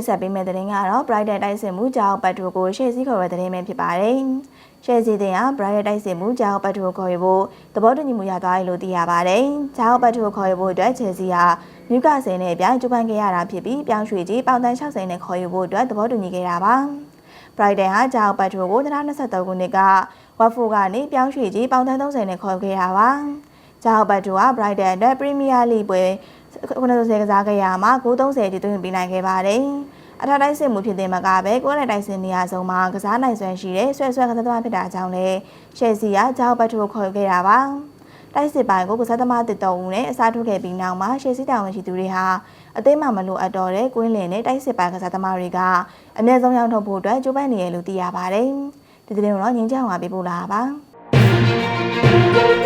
တင်ဆက်ပေးမယ့်သတင်းကတော့ Brighton တိုက်စစ်မှုကြောက်ပတ်ထိုကိုရှေ့စည်းခေါ်ရတဲ့သတင်းပဲဖြစ်ပါတယ်။ရှေ့စည်းတင်က Brighton တိုက်စစ်မှုကြောက်ပတ်ထိုခေါ်ရဖို့သဘောတူညီမှုရသွားတယ်လို့သိရပါတယ်။ကြောက်ပတ်ထိုခေါ်ရဖို့အတွက်ချယ်ဆီဟာနျူကာဆယ်နဲ့ပြိုင်ကျူပန်းခဲ့ရတာဖြစ်ပြီးပြောင်းရွှေ့ကြီးပေါင်တန်း60နဲ့ခေါ်ရဖို့အတွက်သဘောတူညီခဲ့တာပါ။ Brighton ဟာကြောက်ပတ်ထိုကို2023ခုနှစ်ကဝက်ဖိုကနေပြောင်းရွှေ့ကြီးပေါင်တန်း30နဲ့ခေါ်ခဲ့တာပါ။ကြောက်ပတ်ထိုက Brighton အတွက် Premier League ပွဲ 90ကစားခဲ့ရမှာ930တိသွင်းပေးနိုင်ခဲ့ပါတယ်။အထက်တိုင်းစစ်မှုဖြစ်တဲ့မကပဲကိုယ်နဲ့တိုင်းစစ်နေရာဆုံးမှာကစားနိုင်စွမ်းရှိတဲ့ဆွဲဆွဲကစားသမားဖြစ်တာကြောင့်လည်းရှယ်စီကဂျောက်ဘတ်ထိုခေါ်ခဲ့တာပါ။တိုက်စစ်ပိုင်းကိုကစားသမားတစ်တော်ဦးနဲ့အစားထိုးခဲ့ပြီးနောက်မှာရှယ်စီတာဝန်ရှိသူတွေဟာအသိမှမလို့အပ်တော်တဲ့ကွင်းလင်နဲ့တိုက်စစ်ပိုင်းကစားသမားတွေကအမြဲဆုံးရောက်ထုတ်ဖို့အတွက်ကြိုးပမ်းနေရလို့သိရပါတယ်။ဒီသတင်းကိုတော့ငင်းကြောင်ကပြပို့လာတာပါ။